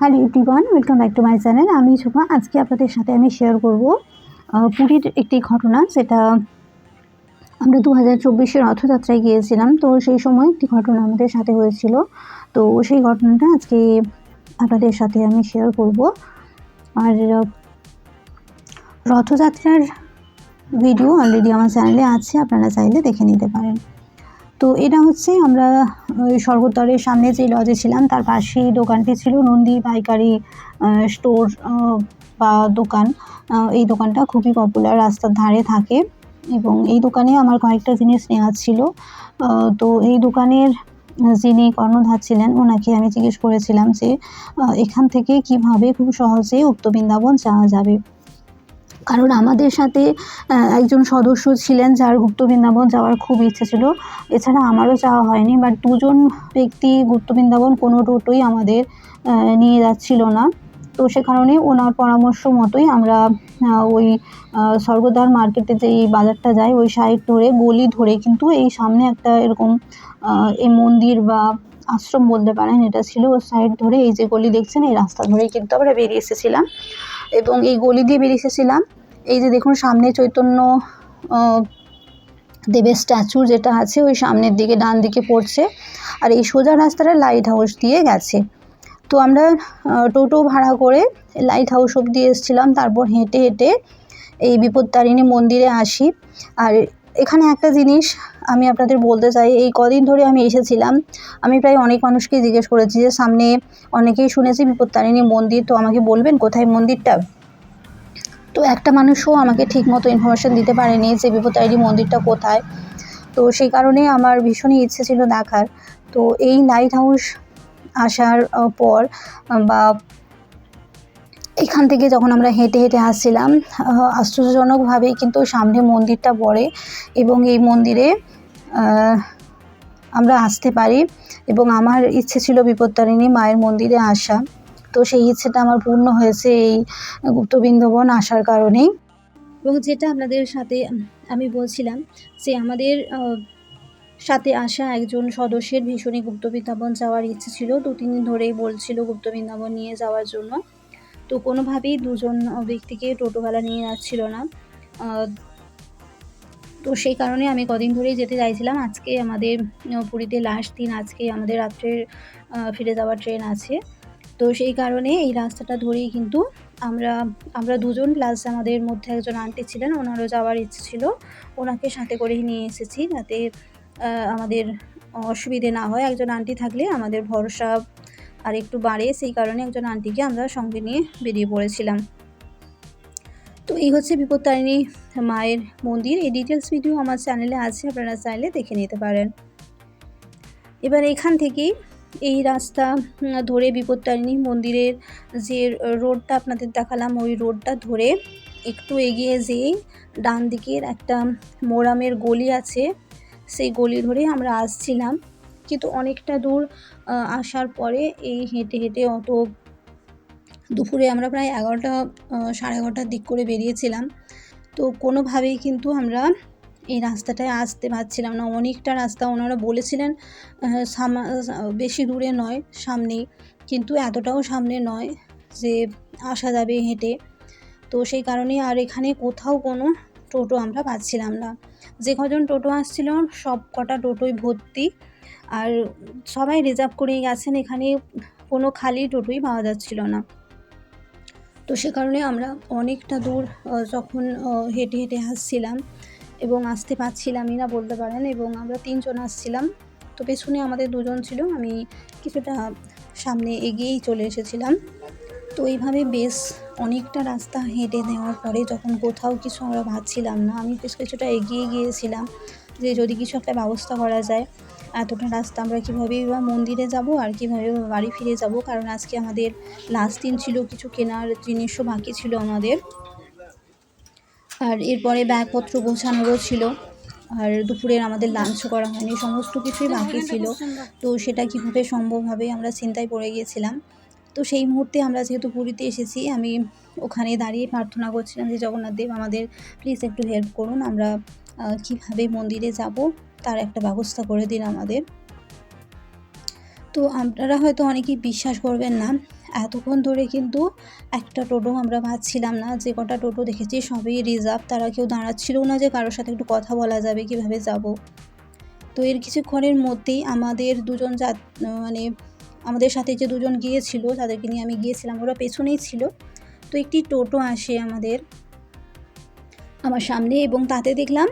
Hello everyone welcome back to my channel আমি শুভা আজকে আপনাদের সাথে আমি শেয়ার করব পুরীর একটি ঘটনা। সেটা আমরা দু হাজার চব্বিশের রথযাত্রায় গিয়েছিলাম। তো সেই সময় একটি ঘটনা আমাদের সাথে হয়েছিল। তো সেই ঘটনাটা আজকে আপনাদের সাথে আমি শেয়ার করব। আর রথযাত্রার ভিডিও অলরেডি আমার চ্যানেলে আছে। আপনারা চাইলে দেখে নিতে পারেন। তো এটা হচ্ছে আমরা, ওই স্বর্গদ্বারের সামনে যে লজে ছিলাম, তার পাশেই দোকানটি ছিল, নন্দী পাইকারি স্টোর বা দোকান। এই দোকানটা খুবই পপুলার রাস্তার ধারে থাকে। এবং এই দোকানে আমার কয়েকটা জিনিস নেওয়ার ছিল। তো এই দোকানের যিনি কর্ণধার ছিলেন, ওনাকে আমি জিজ্ঞেস করেছিলাম যে এখান থেকে কীভাবে খুব সহজে উক্ত বৃন্দাবন যাওয়া যাবে? কারণ আমাদের সাথে একজন সদস্য ছিলেন যার গুপ্ত বৃন্দাবন যাওয়ার খুব ইচ্ছে ছিল। এছাড়া আমারও যাওয়া হয়নি বাট দুজন ব্যক্তি গুপ্ত বৃন্দাবন কোনো টোটোই আমাদের নিয়ে যাচ্ছিল না। তো সে কারণে ওনার পরামর্শ মতোই আমরা ওই স্বর্গদ্বার মার্কেটে যে এই বাজারটা যায়, ওই সাইড ধরে, গলি ধরে কিন্তু এই সামনে একটা এরকম এই মন্দির বা আশ্রম বলতে পারেন, এটা ছিল। ওই সাইড ধরে এই যে গলি দেখছেন, এই রাস্তা ধরেই কিন্তু আমরা বেরিয়ে এসেছিলাম। এবং এই গলি দিয়ে বেরিয়ে এসেছিলাম। এই যে দেখুন, সামনে চৈতন্য দেবের স্ট্যাচু যেটা আছে, ওই সামনের দিকে, ডান দিকে পড়ছে। আর এই সোজা রাস্তাটা লাইট হাউস দিয়ে গেছে। তো আমরা টোটো ভাড়া করে লাইট হাউস অব্দি এসেছিলাম। তারপর হেঁটে হেঁটে এই বিপত্তারিণী মন্দিরে আসি। আর এখানে একটা জিনিস আমি আপনাদের বলতে চাই, এই কদিন ধরে আমি এসেছিলাম, আমি প্রায় অনেক মানুষকে জিজ্ঞেস করেছি যে সামনে অনেকেই শুনেছি বিপত্তারিণী মন্দির, তো আমাকে বলবেন কোথায় মন্দিরটা? তো একটা মানুষও আমাকে ঠিক মতো ইনফরমেশান দিতে পারেনি যে বিপত্তারিণী মন্দিরটা কোথায়। তো সেই কারণে আমার ভীষণই ইচ্ছে ছিল দেখার। তো এই লাইট হাউস আসার পর, বা এখান থেকে যখন আমরা হেঁটে হেঁটে আসছিলাম আশ্চর্যজনকভাবেই কিন্তু সামনে মন্দিরটা পড়ে এবং এই মন্দিরে আমরা আসতে পারি এবং আমার ইচ্ছে ছিল বিপত্তারিণী মায়ের মন্দিরে আসা। তো সেই ইচ্ছেটা আমার পূর্ণ হয়েছে এই গুপ্তবৃন্দবন আসার কারণেই। এবং যেটা আপনাদের সাথে আমি বলছিলাম যে আমাদের সাথে আসা একজন সদস্যের ভীষণই গুপ্ত বৃন্দাবন যাওয়ার ইচ্ছে ছিল। দু তিন দিন ধরেই বলছিল গুপ্ত বৃন্দাবন নিয়ে যাওয়ার জন্য। তো কোনোভাবেই দুজন ব্যক্তিকে টোটোওয়ালা নিয়ে যাচ্ছিল না। তো সেই কারণে আমি কদিন ধরেই যেতে চাইছিলাম। আজকে আমাদের পুরীতে লাস্ট দিন আজকে আমাদের রাত্রের আহ, ফিরে যাওয়ার ট্রেন আছে। তো সেই কারণে এই রাস্তাটা ধরেই কিন্তু আমরা আমরা দুজন প্লাস আমাদের মধ্যে একজন আন্টি ছিলেন। ওনারও যাওয়ার ইচ্ছে ছিল। ওনাকে সাথে করেই নিয়ে এসেছি যাতে আমাদের অসুবিধে না হয়। একজন আন্টি থাকলে আমাদের ভরসা আর একটু বাড়ে, সেই কারণে একজন আন্টিকে আমরা সঙ্গে নিয়ে বেরিয়ে পড়েছিলাম। তো এই হচ্ছে বিপত্তারিণী মায়ের মন্দির। এই ডিটেলস ভিডিও আমার চ্যানেলে আছে, আপনারা চাইলে দেখে নিতে পারেন। এবার এখান থেকেই এই রাস্তা ধরে বিপত্তারিণী মন্দিরের যে রোডটা আপনাদের দেখালাম, ওই রোডটা ধরে একটু এগিয়ে যেয়েই ডান দিকের একটা মোরামের গলি আছে। সেই গলি ধরে আমরা আসছিলাম। কিন্তু অনেকটা দূর আসার পরে এই হেঁটে হেঁটে অত দুপুরে আমরা প্রায় এগারোটা সাড়ে এগারোটার দিক করে বেরিয়েছিলাম। তো কোনোভাবেই কিন্তু আমরা এই রাস্তাটায় আসতে পারছিলাম না। অনেকটা রাস্তা ওনারা বলেছিলেন বেশি দূরে নয়, সামনেই। কিন্তু এতটাও সামনে নয় যে আসা যাবে হেঁটে। তো সেই কারণে আর এখানে কোথাও কোনো টোটো আমরা পাচ্ছিলাম না। যে কজন টোটো আসছিল সব কটা টোটোই ভর্তি। আর সবাই রিজার্ভ করেই গেছেন, এখানে কোনো খালি টোটোই পাওয়া যাচ্ছিল না। তো সে কারণে আমরা অনেকটা দূর যখন হেঁটে হেঁটে আসছিলাম এবং আসতে পারছিলামই না বলতে পারেন এবং আমরা তিনজন আসছিলাম। তো পেছনে আমাদের দুজন ছিল, আমি কিছুটা সামনে এগিয়েই চলে এসেছিলাম। তো এইভাবে বেশ অনেকটা রাস্তা হেঁটে নেওয়ার পরে যখন কোথাও কিছু আমরা ভাবছিলাম না, আমি বেশ কিছুটা এগিয়ে গিয়েছিলাম যে যদি কিছু একটা ব্যবস্থা করা যায়। এতটা রাস্তা আমরা কীভাবে বা মন্দিরে যাব আর কীভাবে বাড়ি ফিরে যাব? কারণ আজকে আমাদের লাস্ট দিন ছিল, কিছু কেনার জিনিসও বাকি ছিল আমাদের। আর এরপরে ব্যাগপত্র গোছানোরও ছিল। আর দুপুরের আমাদের লাঞ্চও করা হয়নি, সমস্ত কিছুই বাকি ছিল। তো সেটা কীভাবে সম্ভব হবে আমরা চিন্তায় পড়ে গিয়েছিলাম। তো সেই মুহূর্তে আমরা যেহেতু পুরীতে এসেছি, আমি ওখানে দাঁড়িয়ে প্রার্থনা করছিলাম যে জগন্নাথ দেব আমাদের প্লিজ একটু হেল্প করুন, আমরা কীভাবে মন্দিরে যাব? তার একটা ব্যবস্থা করে দিন আমাদের। তো আপনারা হয়তো অনেকেই বিশ্বাস করবেন না, এতক্ষণ ধরে কিন্তু একটা টোটো আমরা পাচ্ছিলাম না, যে কটা টোটো দেখেছি সবই রিজার্ভ তারা কেউ দাঁড়াচ্ছিলও না যে কারোর সাথে একটু কথা বলা যাবে, কীভাবে যাব। তো এর কিছুক্ষণের মধ্যেই আমাদের দুজন যা মানে আমাদের সাথে যে দুজন গিয়েছিল, তাদেরকে নিয়ে আমি গিয়েছিলাম, ওরা পেছনেই ছিল। তো একটি টোটো আসে আমাদের, আমার সামনে এবং তাতে দেখলাম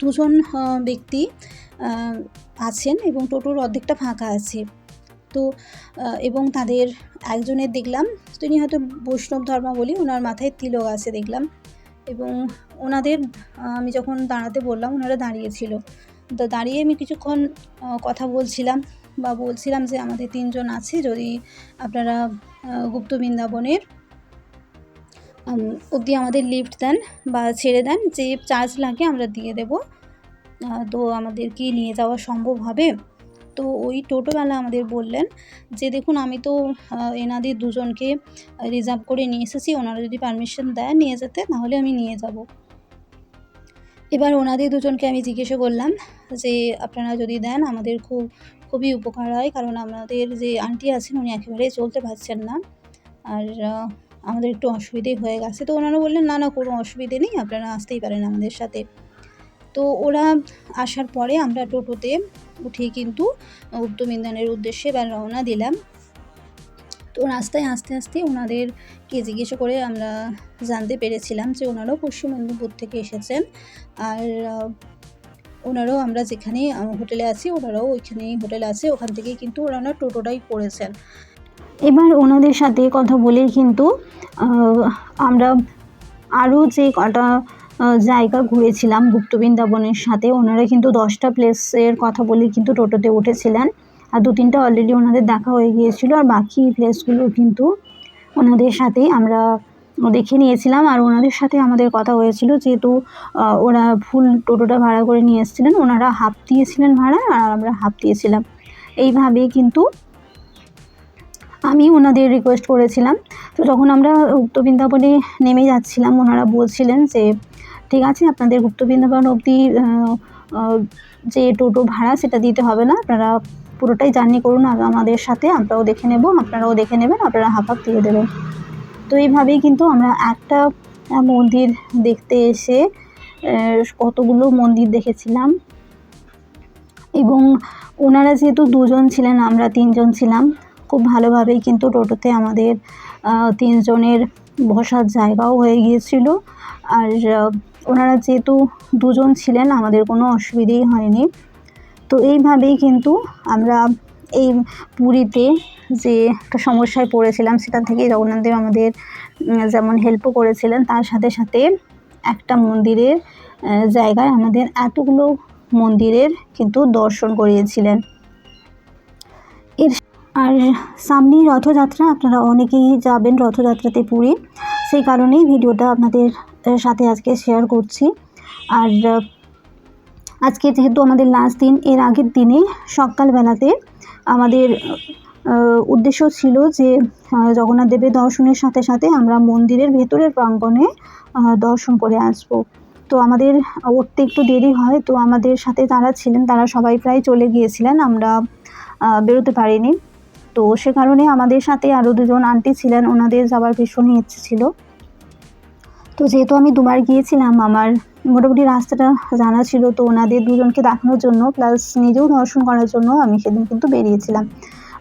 দুজন ব্যক্তি আছেন এবং টোটোর অর্ধেকটা ফাঁকা আছে। তো এবং তাদের একজনের দেখলাম, তিনি হয়তো বৈষ্ণব ধর্মাবলী ওনার মাথায় তিলক আছে দেখলাম। এবং ওনাদের, আমি যখন দাঁড়াতে বললাম, ওনারা দাঁড়িয়েছিল তো দাঁড়িয়ে আমি কিছুক্ষণ কথা বলছিলাম বা বলছিলাম যে, আমাদের তিনজন আছে, যদি আপনারা গুপ্ত বৃন্দাবনের অবধি আমাদের লিফট দেন বা ছেড়ে দেন, যে চার্জ লাগে আমরা দিয়ে দেব। তো আমাদের কি নিয়ে যাওয়া সম্ভব হবে। তো ওই টোটোওয়ালা আমাদের বললেন যে, দেখুন, আমি তো এনাদের দুজনকে রিজার্ভ করে নিয়ে এসেছি, ওনারা যদি পারমিশন দেয় নিয়ে যেতে, তাহলে আমি নিয়ে যাব। এবার ওনাদের দুজনকে আমি জিজ্ঞেস করলাম যে, আপনারা যদি দেন, আমাদের খুব, খুবই উপকার হয়, কারণ আমাদের যে আন্টি আছেন, উনি একেবারেই চলতে পারছেন না। আর আমাদের একটু অসুবিধেই হয়ে গেছে। তো ওনারা বললেন, না না, কোনো অসুবিধে নেই, আপনারা আসতেই পারেন আমাদের সাথে। তো ওরা আসার পরে আমরা টোটোতে উঠে কিন্তু উত্তমিন্দানের উদ্দেশ্যে এবার রওনা দিলাম। তো রাস্তায় আস্তে আস্তে ওনাদেরকে জিজ্ঞেস করে আমরা জানতে পেরেছিলাম যে ওনারাও পশ্চিম মেদিনীপুর থেকে এসেছেন। আর ওনারাও আমরা যেখানে হোটেলে আছি, ওনারাও ওইখানেই হোটেল আছে। ওখান থেকেই কিন্তু ওনারা টোটোটাই করেছেন। এবার ওনাদের সাথে কথা বলেই কিন্তু আমরা আরও যে কটা জায়গা ঘুরেছিলাম গুপ্ত বৃন্দাবনের সাথে, ওনারা কিন্তু দশটা প্লেসের কথা বলে কিন্তু টোটোতে উঠেছিলেন। আর দু তিনটা অলরেডি ওনাদের দেখা হয়ে গিয়েছিল আর বাকি প্লেসগুলো কিন্তু ওনাদের সাথে আমরা দেখে নিয়েছিলাম। আর ওনাদের সাথে আমাদের কথা হয়েছিল যেহেতু ওরা ফুল টোটোটা ভাড়া করে নিয়ে এসেছিলেন, ওনারা হাফ দিয়েছিলেন ভাড়া আর আমরা হাফ দিয়েছিলাম। এইভাবেই কিন্তু আমি ওনাদের রিকোয়েস্ট করেছিলাম। তো যখন আমরা গুপ্ত বৃন্দাবনে নেমে যাচ্ছিলাম, ওনারা বলছিলেন যে, ঠিক আছে, আপনাদের গুপ্ত বৃন্দাবন অবধি যে টোটো ভাড়া সেটা দিতে হবে না। আপনারা পুরোটাই জার্নি করুন আমাদের সাথে। আমরাও দেখে নেব, আপনারাও দেখে নেবেন, আপনারা হাফ হাফ দিয়ে দেবেন। তো এইভাবেই কিন্তু আমরা একটা মন্দির দেখতে এসে কতগুলো মন্দির দেখেছিলাম। এবং ওনারা যেহেতু দুজন ছিলেন, আমরা তিনজন ছিলাম। খুব ভালোভাবেই কিন্তু টোটোতে আমাদের তিনজনের বসার জায়গাও হয়ে গিয়েছিল। আর ওনারা যেহেতু দুজন ছিলেন, আমাদের কোনো অসুবিধেই হয়নি। তো এইভাবেই কিন্তু আমরা এই পুরীতে যে একটা সমস্যায় পড়েছিলাম, সেখান থেকে জগন্নাথদেব আমাদের যেমন হেল্পও করেছিলেন, তার সাথে সাথে একটা মন্দিরের জায়গায় আমাদের এতগুলো মন্দিরের কিন্তু দর্শন করিয়েছিলেন। এর আর সামনেই রথযাত্রা, আপনারা অনেকেই যাবেন রথযাত্রাতে পুরী। সেই কারণেই ভিডিওটা আপনাদের সাথে আজকে শেয়ার করছি। আর, আজকে যেহেতু আমাদের লাস্ট দিন, এর আগের দিনে সকালবেলাতে আমাদের উদ্দেশ্য ছিল যে জগন্নাথ দেবের দর্শনের সাথে সাথে আমরা মন্দিরের ভেতরের প্রাঙ্গণে দর্শন করে আসব। তো আমাদের, উঠতে একটু দেরি হয়, তো আমাদের সাথে তারা ছিলেন, তারা সবাই প্রায় চলে গিয়েছিলেন, আমরা বেরোতে পারিনি। তো সে কারণে আমাদের সাথে আরও দুজন আন্টি ছিলেন, ওনাদের যাওয়ার ভীষণই ইচ্ছে ছিল। তো যেহেতু আমি দুবার গিয়েছিলাম, আমার মোটামুটি রাস্তাটা জানা ছিল, তো ওনাদের দুজনকে দেখানোর জন্য প্লাস নিজেও দর্শন করার জন্য আমি সেদিন কিন্তু বেরিয়েছিলাম।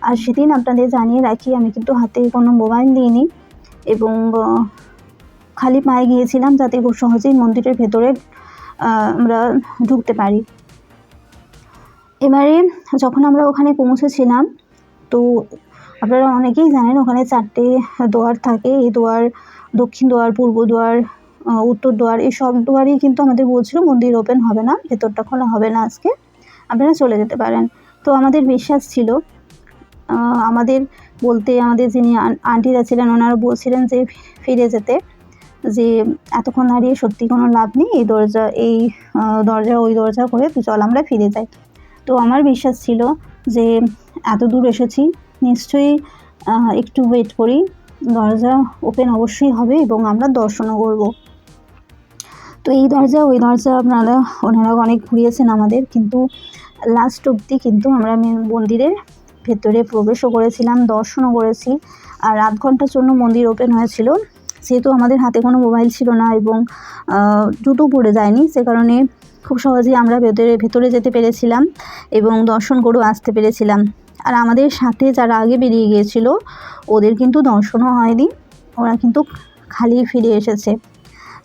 আর সেদিন আপনাদের জানিয়ে রাখি, আমি কিন্তু হাতে কোনো মোবাইল নিইনি এবং খালি পায়ে গিয়েছিলাম যাতে খুব সহজেই মন্দিরের ভেতরে আমরা ঢুকতে পারি। এবারে যখন আমরা ওখানে পৌঁছেছিলাম আপনারা অনেকেই জানেন ওখানে চারটে দোয়ার থাকে। এই দোয়ার, দক্ষিণ দোয়ার, পূর্ব দোয়ার উত্তর দোয়ার, এই সব দোয়ারই কিন্তু আমাদের বলছিল মন্দির ওপেন হবে না, ভেতরটা খোলা হবে না আজকে। আপনারা চলে যেতে পারেন। তো আমাদের বিশ্বাস ছিল আমাদের বলতে আমাদের যিনি আন- আন্টিরা ছিলেন, ওনারা বলছিলেন যে ফিরে যেতে, যে এতক্ষণ দাঁড়িয়ে সত্যি কোনো লাভ নেই, এই দরজা এই দরজা, ওই দরজা করে তো চল আমরা ফিরে যাই। তো আমার বিশ্বাস ছিল যে এত দূর এসেছি। নিশ্চয়ই একটু ওয়েট করি। দরজা ওপেন অবশ্যই হবে এবং আমরা দর্শনও করব। তো এই দরজা, ওই দরজা আপনারা, ওনারা অনেক ঘুরিয়েছেন আমাদের, কিন্তু লাস্ট অবধি কিন্তু আমরা মেন মন্দিরের ভেতরে প্রবেশও করেছিলাম, দর্শনও করেছি। আর আধ ঘণ্টার জন্য মন্দির ওপেন হয়েছিল। যেহেতু আমাদের হাতে কোনো মোবাইল ছিল না এবং জুতো পরে যায়নি, সে কারণে খুব সহজেই আমরা ভেতরে ভেতরে যেতে পেরেছিলাম এবং দর্শন করেও আসতে পেরেছিলাম। আর আমাদের সাথে যারা আগে বেরিয়ে গিয়েছিল, ওদের কিন্তু দর্শনও হয়নি। ওরা কিন্তু খালি ফিরে এসেছে।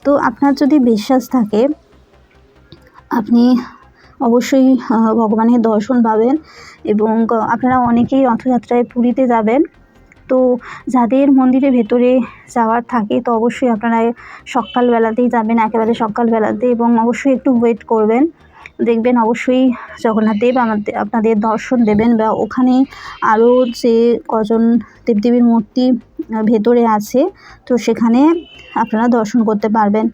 তো আপনার যদি বিশ্বাস থাকে, আপনি অবশ্যই ভগবানের দর্শন পাবেন এবং আপনারা অনেকেই রথযাত্রায় পুরীতে যাবেন। তো যাদের মন্দিরের ভেতরে যাওয়ার থাকে, তো অবশ্যই আপনারা সকালবেলাতেই যাবেন, একেবারে সকালবেলাতে এবং অবশ্যই একটু ওয়েট করবেন। দেখবেন অবশ্যই জগন্নাথ দেব আমাদের আপনাদের দর্শন দেবেন বা ওখানে আরও যে কজন দেবদেবীর মূর্তি ভেতরে আছে, তো সেখানে আপনারা দর্শন করতে পারবেন।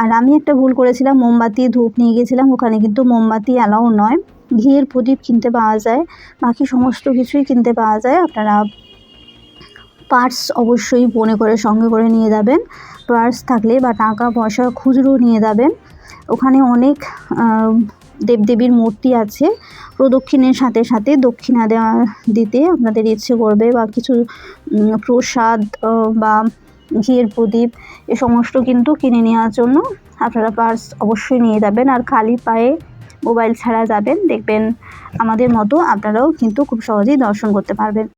আর আমি একটা ভুল করেছিলাম, মোমবাতি, ধূপ নিয়ে গেছিলাম, ওখানে কিন্তু মোমবাতি অ্যালাউ নয়। ঘিয়ের প্রদীপ কিনতে পাওয়া যায়, বাকি সমস্ত কিছুই কিনতে পাওয়া যায়। আপনারা পার্স অবশ্যই মনে করে সঙ্গে করে নিয়ে যাবেন। পার্স থাকলে বা টাকা পয়সা খুচরো নিয়ে যাবেন। ওখানে অনেক দেবদেবীর মূর্তি আছে। প্রদক্ষিণের সাথে সাথে দক্ষিণা দেওয়া দিতে আপনাদের ইচ্ছে করবে বা কিছু প্রসাদ বা ঘিয়ের প্রদীপ, এ সমস্ত কিন্তু কিনে নেওয়ার জন্য আপনারা পার্স অবশ্যই নিয়ে যাবেন। আর খালি পায়ে মোবাইল ছাড়া যাবেন, দেখবেন আমাদের মতো আপনারাও কিন্তু খুব সহজেই দর্শন করতে পারবেন।